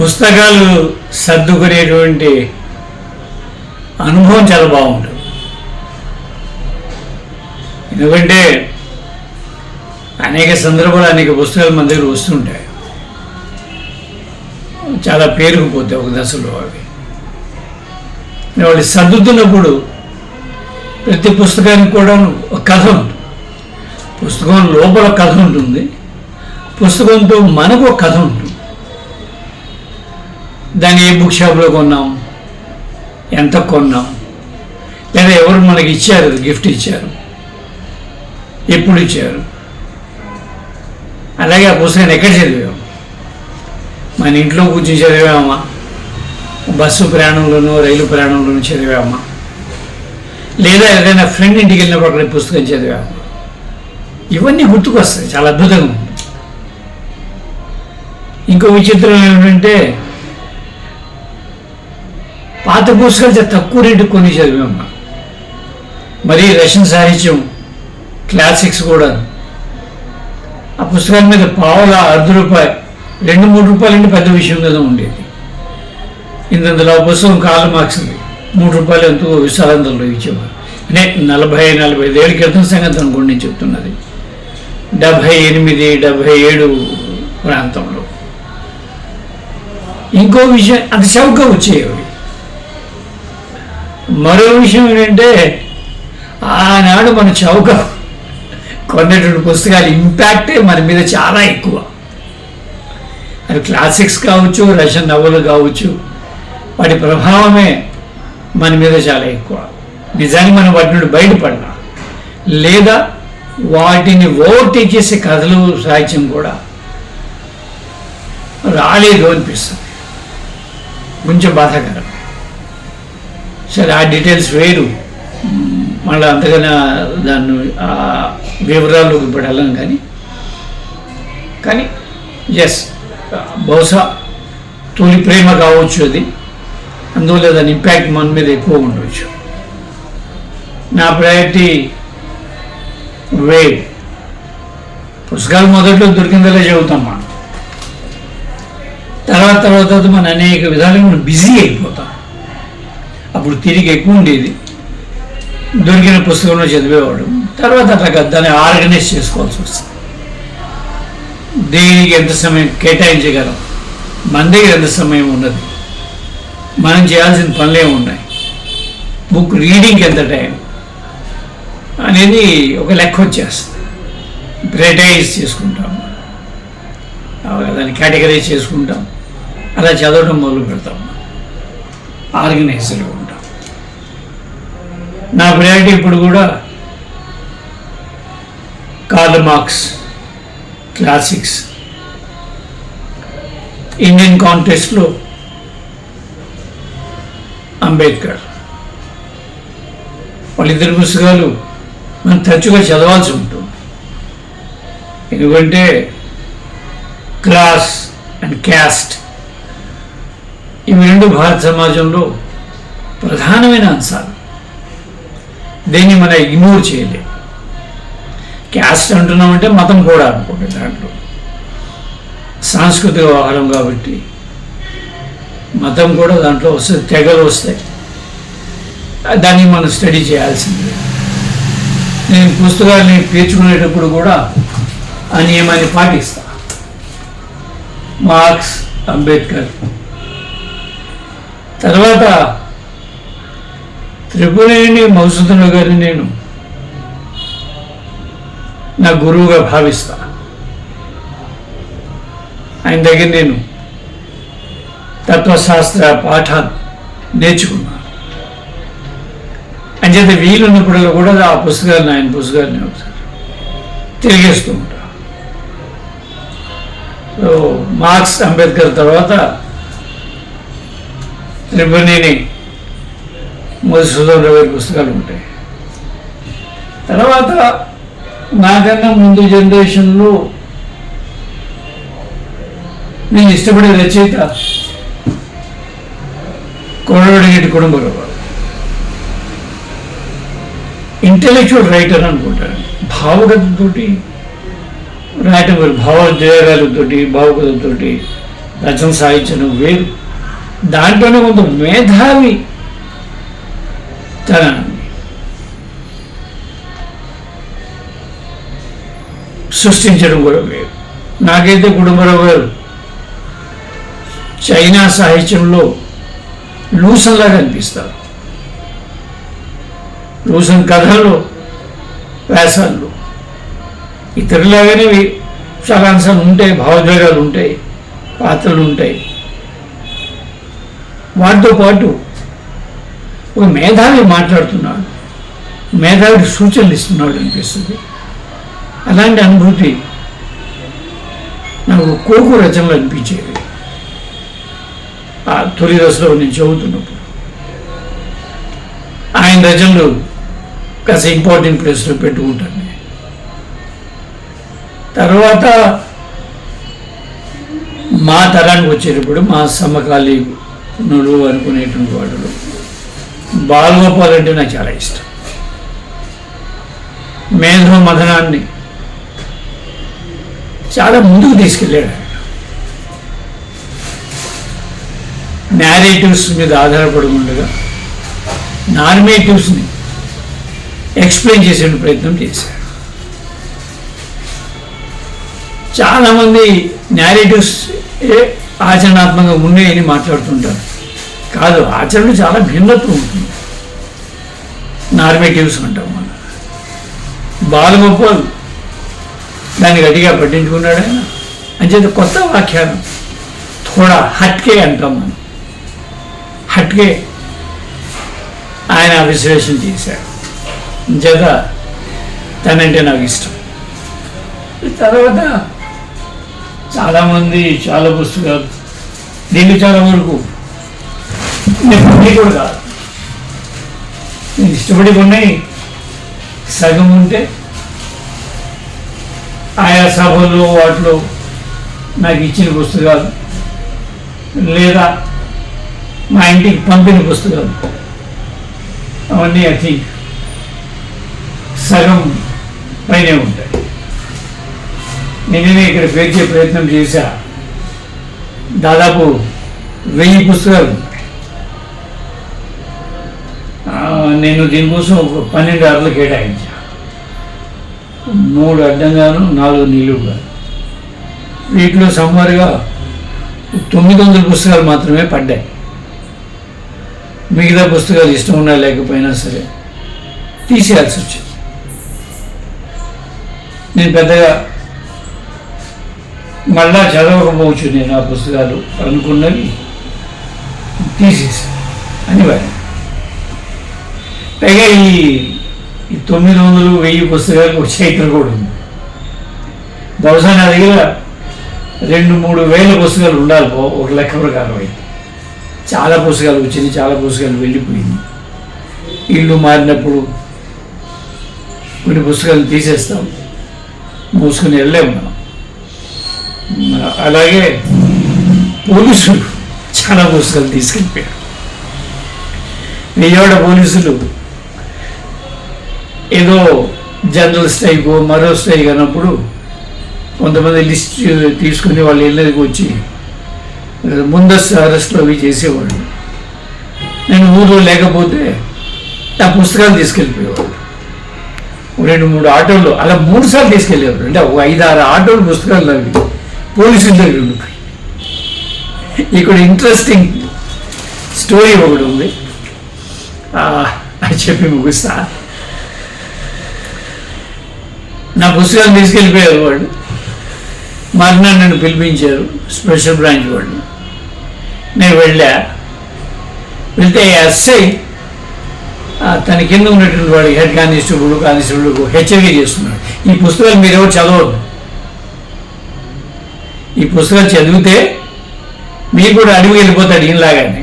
పుస్తకాలు సర్దుకునేటువంటి అనుభవం చాలా బాగుంటుంది. ఎందుకంటే అనేక సందర్భాలు అనేక పుస్తకాలు మన దగ్గర వస్తుంటాయి. చాలా పేరుకుపోతాయి ఒక దశలో అవి వాళ్ళు సర్దుతున్నప్పుడు ప్రతి పుస్తకానికి కూడా ఒక కథ ఉంటుంది. పుస్తకం లోపల కథ ఉంటుంది. పుస్తకంతో మనకు ఒక కథ ఉంటుంది. దాన్ని ఏ బుక్ షాప్లో కొన్నాం? ఎంత కొన్నాం? లేదా ఎవరు మనకి ఇచ్చారు? గిఫ్ట్ ఇచ్చారు? ఎప్పుడు ఇచ్చారు? అలాగే ఆ పుస్తకాన్ని ఎక్కడ చదివాం? మన ఇంట్లో కూర్చొని చదివామా? బస్సు ప్రయాణంలోనూ రైలు ప్రయాణంలోనూ చదివామా? లేదా ఏదైనా ఫ్రెండ్ ఇంటికి వెళ్ళినప్పుడు అక్కడ పుస్తకం చదివా? ఇవన్నీ గుర్తుకొస్తాయి చాలా అద్భుతంగా ఉంది ఇంకో విచిత్రం ఏమిటంటే పాత పుస్తకాలు చాలా తక్కువ రేటు కొని చదివాం మరి రష్యన్ సాహిత్యం క్లాసిక్స్ కూడా. ఆ పుస్తకాల మీద పావుల అర్ధ రూపాయి రెండు మూడు రూపాయలు అంటే పెద్ద విషయం కదా ఉండేది. ఇందులో పుస్తకం కాలు మార్క్స్ది మూడు రూపాయలు ఎంతో విశాలంతంలో ఇచ్చేవారు. అంటే నలభై నలభై ఐదేళ్ళ క్రితం సంగతి అనుకోండి నేను చెప్తున్నది. డెబ్భై ఎనిమిది డెబ్భై ఏడు ప్రాంతంలో. ఇంకో విషయం అంత చౌకగా వచ్చేవి. మరో విషయం ఏంటంటే ఆనాడు మన చౌక కొన్నటువంటి పుస్తకాలు ఇంపాక్టే మన మీద చాలా ఎక్కువ. అది క్లాసిక్స్ కావచ్చు రష్యన్ నవలు కావచ్చు. వాటి ప్రభావమే మన మీద చాలా ఎక్కువ. నిజానికి మనం వాటి నుండి బయటపడినా లేదా వాటిని ఓవర్టేక్ చేసే కథలు సాహిత్యం కూడా రాలేదు అనిపిస్తుంది. కొంచెం బాధాకరం. సరే ఆ డీటెయిల్స్ వేరు. మళ్ళీ అంతగానే దాన్ని ఆ వివరాల్లోకి ఇప్పుడు కానీ. కానీ ఎస్ బహుశా తొలి ప్రేమ కావచ్చు అది. అందువల్ల దాని ఇంపాక్ట్ మన మీద ఎక్కువ ఉండవచ్చు. నా ప్రయారిటీ వేవ్ పుస్తకాలు మొదట్లో దొరికిందలే చదువుతాం మనం. తర్వాత తర్వాత మనం అనేక విధాలుగా మనం బిజీ అయిపోతాం. అప్పుడు తిరిగి ఎక్కువ ఉండేది. దొరికిన పుస్తకంలో చదివేవాడు. తర్వాత అట్లా దాన్ని ఆర్గనైజ్ చేసుకోవాల్సి వస్తుంది. దేనికి ఎంత సమయం కేటాయించగలం? మన దగ్గర ఎంత సమయం ఉన్నది? మనం చేయాల్సిన పనులే ఉన్నాయి. బుక్ రీడింగ్కి ఎంత టైం అనేది ఒక లెక్క వచ్చేస్తుంది. ప్రైటైజ్ చేసుకుంటాం. దాన్ని కేటగరైజ్ చేసుకుంటాం. అలా చదవడం మొదలు పెడతాం. ఆర్గనైజర్గా ఉంటాం. నా ప్రయారిటీ ఇప్పుడు కూడా కార్ల్ మార్క్స్ క్లాసిక్స్ ఇండియన్ కాంటెస్ట్లో అంబేద్కర్. వాళ్ళిద్దరి పుస్తకాలు మనం తరచుగా చదవాల్సి ఉంటుంది. ఎందుకంటే క్లాస్ అండ్ క్యాస్ట్ ఇవి రెండు భారత సమాజంలో ప్రధానమైన అంశాలు. దీన్ని మనం ఇగ్నోర్ చేయలేం. క్యాస్ట్ అంటున్నామంటే మతం కూడా అనుకోండి దాంట్లో. సాంస్కృతిక వ్యవహారం కాబట్టి మతం కూడా దాంట్లో వస్తుంది తెగలు వస్తాయి. దాన్ని మనం స్టడీ చేయాల్సిందే. నేను పుస్తకాన్ని పేర్చుకునేటప్పుడు కూడా ఆ నియమాన్ని పాటిస్తా. మార్క్స్ అంబేద్కర్. తర్వాత త్రిపురేణి మధుసూదన్ గారిని నేను నా గురువుగా భావిస్తా. ఆయన దగ్గర నేను తత్వశాస్త్ర పాఠాలు నేర్చుకున్నాను అంచేత వీలున్నప్పుడల్లా కూడా ఆ పుస్తకాలను ఆయన పుస్తకాలని ఒకసారి తిరిగేస్తూ ఉంటారు మార్క్స్ అంబేద్కర్ తర్వాత త్రిపుణిని మధుసూదన్ రావు పుస్తకాలు ఉంటాయి. తర్వాత నాకన్నా ముందు జనరేషన్లో నేను ఇష్టపడే రచయిత కోడవడిగేటి కుటుంబరావు ఇంటెలెక్చువల్ రైటర్ అనుకుంటారు. భావగతతోటి రాయటం వేరు భావోద్వేగాలతోటి భావుకతతోటి రచన సాహిత్యం వేరు. దాంట్లోనే కొంత మేధావి తన సృష్టించడం కూడా వేరు. నాకైతే కుటుంబరావు గారు చైనా సాహిత్యంలో లూసన్లా అనిపిస్తారు లూసన్ కథలు వ్యాసాలు ఇతరులాగానే సారాంశాలు ఉంటాయి భావోద్వేగాలు ఉంటాయి పాత్రలు ఉంటాయి. వాటితో పాటు ఒక మేధావి మాట్లాడుతున్నాడు. మేధావి సూచనలు ఇస్తున్నాడు అనిపిస్తుంది. అలాంటి అనుభూతి నాకు కోకు రచనలు అనిపించేవి. ఆ తొలి దశలో నేను చదువుతున్నప్పుడు. ఆయన రచనలు కాస్త ఇంపార్టెంట్ ప్లేస్లో పెట్టుకుంటాను తర్వాత మా తరానికి వచ్చేటప్పుడు మా సమకాలీనుడు అనుకునేటువంటి వాళ్ళు బాలగోపాల్ అంటే నాకు చాలా ఇష్టం. మేధో మథనాన్ని చాలా ముందుకు తీసుకెళ్ళాడు నేరేటివ్స్ మీద ఆధారపడి ఉండగా నార్మేటివ్స్ని ఎక్స్ప్లెయిన్ చేసే ప్రయత్నం చేశారు చాలామంది నేరేటివ్స్ ఆచరణాత్మకంగా ఉన్నాయని మాట్లాడుతుంటారు. కాదు ఆచరణ చాలా భిన్నత్వం ఉంటుంది. నార్మేటివ్స్ అంటాం మనం. బాలగోపాల్ దాన్ని గట్టిగా పట్టించుకున్నాడు ఆయన. అంచేత కొత్త వాక్యాలు థోడా హట్కే అంటాం మనం. హట్కే ఆయన విశ్లేషణ చేశాడు. అంచేత తనంటే నాకు ఇష్టం. తర్వాత చాలామంది చాలా పుస్తకాలు. దీనికి చాలా వరకు. నేను కూడా కాదు. నేను ఇష్టపడి ఉన్నాయి సగం ఉంటే ఆయా సభల్లో వాటిలో నాకు ఇచ్చిన పుస్తకాలు లేదా మా ఇంటికి పంపిన పుస్తకాలు అవన్నీ ఐ థింక్ సగం పైనే ఉంటాయి. నేనే ఇక్కడ పేర్చే ప్రయత్నం చేశా. దాదాపు వెయ్యి పుస్తకాలు. నేను దీనికోసం ఒక పన్నెండు అరలు కేటాయించా. మూడు అడ్డంగాను నాలుగు నిలువుగా. వీటిలో సుమారుగా తొమ్మిది వందల పుస్తకాలు మాత్రమే పడ్డాయి. మిగతా పుస్తకాలు ఇష్టం ఉన్నా లేకపోయినా సరే తీసేయాల్సి వచ్చింది. నేను పెద్దగా మళ్ళా చదవకపోవచ్చు నేను ఆ పుస్తకాలు అనుకున్నవి తీసేసాను అనివార్యం. పైగా ఈ ఈ తొమ్మిది వందలు వెయ్యి పుస్తకాలకు ఒక చైత్ర కూడా ఉంది. బహుశా నా దగ్గర రెండు మూడు వేల పుస్తకాలు ఉండాలి ఒక లెక్క ప్రకారం అయితే. చాలా పుస్తకాలు వచ్చింది చాలా పుస్తకాలు వెళ్ళిపోయింది. ఇల్లు మారినప్పుడు కొన్ని పుస్తకాలు తీసేస్తాం మూసుకొని వెళ్ళాము మనం. అలాగే పోలీసులు చాలా పుస్తకాలు తీసుకెళ్ళిపోయారు. విజయవాడ పోలీసులు ఏదో జనరల్ స్ట్రైక్ మరో స్ట్రైక్ అన్నప్పుడు కొంతమంది లిస్ట్ తీసుకుని వాళ్ళు వెళ్ళేది వచ్చి ముందస్తు అరెస్ట్లు అవి చేసేవాళ్ళు. నేను ఊళ్ళో లేకపోతే ఆ పుస్తకాలు తీసుకెళ్ళిపోయేవాళ్ళు. రెండు మూడు ఆటోలు అలా మూడు సార్లు తీసుకెళ్ళేవారు అంటే ఒక ఐదు ఆరు ఆటోలు పుస్తకాలు అవి. పోలీసుల దగ్గర ఉండిపోయి ఇక్కడ ఇంట్రెస్టింగ్ స్టోరీ ఒకటి ఉంది. ఆ, అది చెప్పి ముగిస్తా. నా పుస్తకాలు తీసుకెళ్ళిపోయారు వాళ్ళు మర్నాడు నన్ను పిలిపించారు స్పెషల్ బ్రాంచ్ వాళ్ళు. నేను వెళ్ళా. వెళ్తే ఎస్ఐ తన కింద ఉన్నటువంటి వాడు హెడ్ కానిస్టేబుల్ కానిస్టేబుల్ హెచ్చరిక చేస్తున్నాడు. ఈ పుస్తకాలు మీరు ఎవరు చదవద్దు. ఈ పుస్తకాలు చదివితే మీరు కూడా అడుగు వెళ్ళిపోతాడు ఈయనలాగానే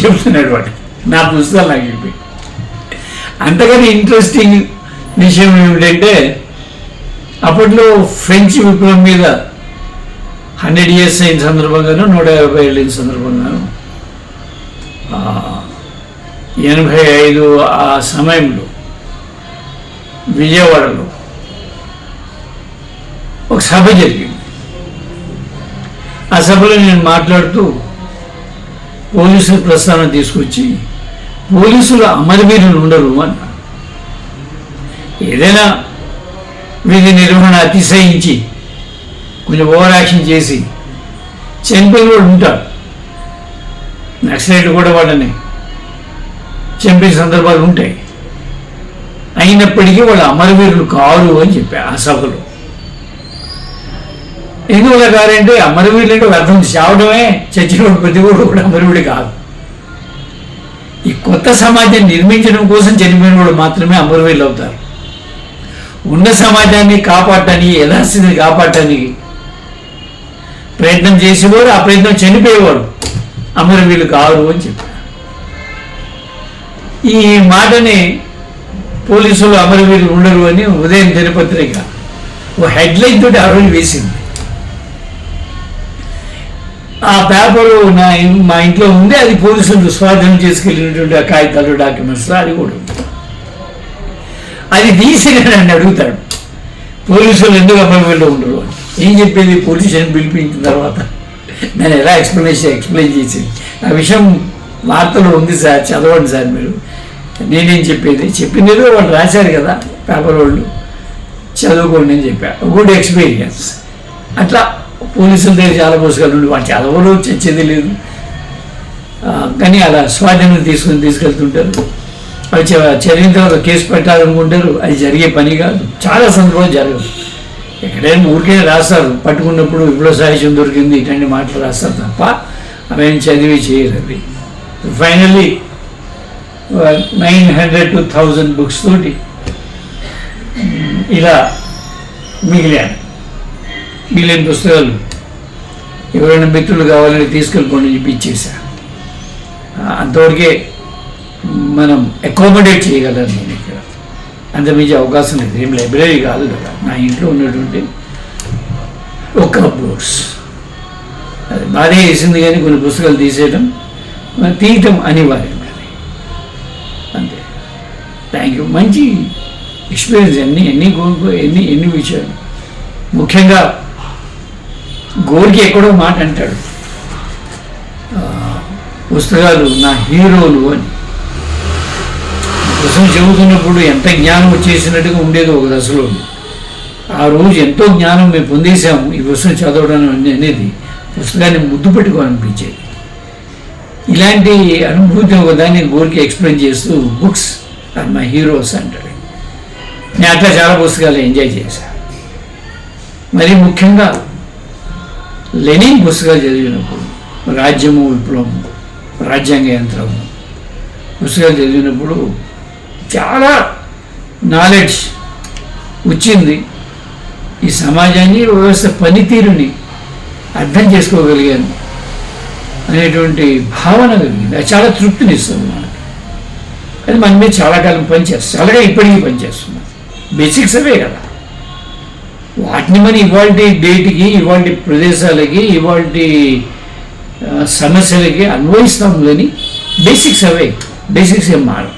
చెప్తున్నాడు వాడు. నా పుస్తకాలు నాకు చెప్పి అంతకని ఇంట్రెస్టింగ్ విషయం ఏమిటంటే అప్పట్లో ఫ్రెంచ్ విప్లవం మీద హండ్రెడ్ ఇయర్స్ అయిన సందర్భంగాను నూట యాభై ఏళ్ళ సందర్భంగాను ఎనభై ఐదు ఆ సమయంలో విజయవాడలో ఒక సభ జరిగింది. ఆ సభలో నేను మాట్లాడుతూ పోలీసుల ప్రస్థానం తీసుకొచ్చి పోలీసులు అమరవీరులు ఉండరు అన్న. ఏదైనా విధి నిర్వహణ అతిశయించి కొంచెం ఓవర్ యాక్షన్ చేసి చనిపోయిన వాడు ఉంటాడు. నక్సలైట్లు కూడా వాళ్ళని చంపే సందర్భాలు ఉంటాయి. అయినప్పటికీ వాళ్ళు అమరవీరులు కారు అని చెప్పా ఆ సభలో. ఎందువల్ల కారంటే అమరవీరులు అంటే అర్థం చావడమే చచ్చినోడు ప్రతి ఒక్కడు కూడా అమరవీడు కాదు. ఈ కొత్త సమాజాన్ని నిర్మించడం కోసం చనిపోయిన వాళ్ళు మాత్రమే అమరవీరులు అవుతారు. ఉన్న సమాజాన్ని కాపాడటానికి యథాస్థితిని కాపాడటానికి ప్రయత్నం చేసేవాడు ఆ ప్రయత్నం చనిపోయేవాడు అమరవీలు కారు అని చెప్పారు ఈ మాటని పోలీసులు అమరవీరులు ఉండరు అని ఉదయం దినపత్రిక ఓ హెడ్లైన్ తోటి ఆ రోజు వేసింది. ఆ పేపరు నా మా ఇంట్లో ఉంది అది పోలీసులు స్వాధీనం చేసుకెళ్ళినటువంటి ఆ కాగితాలు డాక్యుమెంట్స్ అది కూడా ఉంది. అది తీసి నన్ను అడుగుతాడు పోలీసులు ఎందుకు అమరవీరులు ఉండరు? అని ఏం చెప్పేది? పోలీసుని పిలిపించిన తర్వాత నేను ఎలా ఎక్స్ప్లెనేషన్ ఎక్స్ప్లెయిన్ చేసింది ఆ విషయం వార్తలో ఉంది సార్ చదవండి సార్ మీరు. నేనేం చెప్పేది? చెప్పింది వాళ్ళు రాశారు కదా పేపర్ వాళ్ళు. చదువుకోండి అని చెప్పారు గుడ్ ఎక్స్పీరియన్స్. అట్లా పోలీసుల దగ్గర చాలా పుస్తకాలు వాళ్ళు చదవరు చచ్చేది లేదు. కానీ అలా స్వాధీనం తీసుకుని తీసుకెళ్తుంటారు. అవి చదివిన తర్వాత కేసు పెట్టాలనుకుంటారు. అది జరిగే పని కాదు. చాలా సందర్భాలు జరగదు ఎక్కడైనా ఊరికే రాస్తారు. పట్టుకున్నప్పుడు ఇప్పుడు సాహిత్యం దొరికింది ఇటువంటి మాటలు రాస్తారు తప్ప అవేం చదివి చేయరు అవి. Finally nine hundred to thousand books తోటి ఇలా మిగిలాను. మిగిలిన పుస్తకాలు ఎవరైనా మిత్రులు కావాలని తీసుకెళ్ళిపోండి చెప్పి ఇచ్చేసా అంతవరకే మనం అకామిడేట్ చేయగలను అంతమించి అవకాశం లేదు. ఏం లైబ్రరీ కాదు. కదా నా ఇంట్లో ఉన్నటువంటి ఒక బుక్స్ అది బాధే వేసింది కానీ కొన్ని పుస్తకాలు తీసేయడం తీయటం అనివార్యం కానీ అంతే. థ్యాంక్ యూ మంచి ఎక్స్పీరియన్స్ ఎన్ని ఎన్ని కోరుకో ఎన్ని ఎన్ని విషయాలు. ముఖ్యంగా గోరికి ఎక్కడో మాట అంటాడు. పుస్తకాలు నా హీరోలు అని. ప్రసంగం చదువుతున్నప్పుడు ఎంత జ్ఞానం వచ్చేసినట్టుగా ఉండేది ఒక దశలో ఆ రోజు ఎంతో జ్ఞానం మేము పొందేశాము ఈ పుస్తకం చదవడం అనేది. పుస్తకాన్ని ముద్దు పెట్టుకోవాలనిపించేది. ఇలాంటి అనుభూతి ఒకదాన్ని గోరికి ఎక్స్ప్లెయిన్ చేస్తూ బుక్స్ ఆర్ మై హీరోస్ అంటాడు. నేను అట్లా చాలా పుస్తకాలు ఎంజాయ్ చేశాను మరి ముఖ్యంగా లెనిన్ పుస్తకాలు చదివినప్పుడు రాజ్యము విప్లవము రాజ్యాంగ యంత్రము పుస్తకాలు చదివినప్పుడు చాలా నాలెడ్జ్ వచ్చింది. ఈ సమాజాన్ని వ్యవస్థ పనితీరుని అర్థం చేసుకోగలిగాను అనేటువంటి భావన కలిగింది. అది చాలా తృప్తినిస్తుంది మనకి. అది మన మీద చాలా కాలం పనిచేస్తుంది. అలాగే ఇప్పటికీ పనిచేస్తుంది. బేసిక్స్ అవే కదా. వాటిని మనం ఇవాళ డేట్కి ఇవాళ ప్రదేశాలకి ఇవాళ సమస్యలకి అన్వయిస్తాం కానీ బేసిక్స్ అవే. బేసిక్స్ ఏం మారం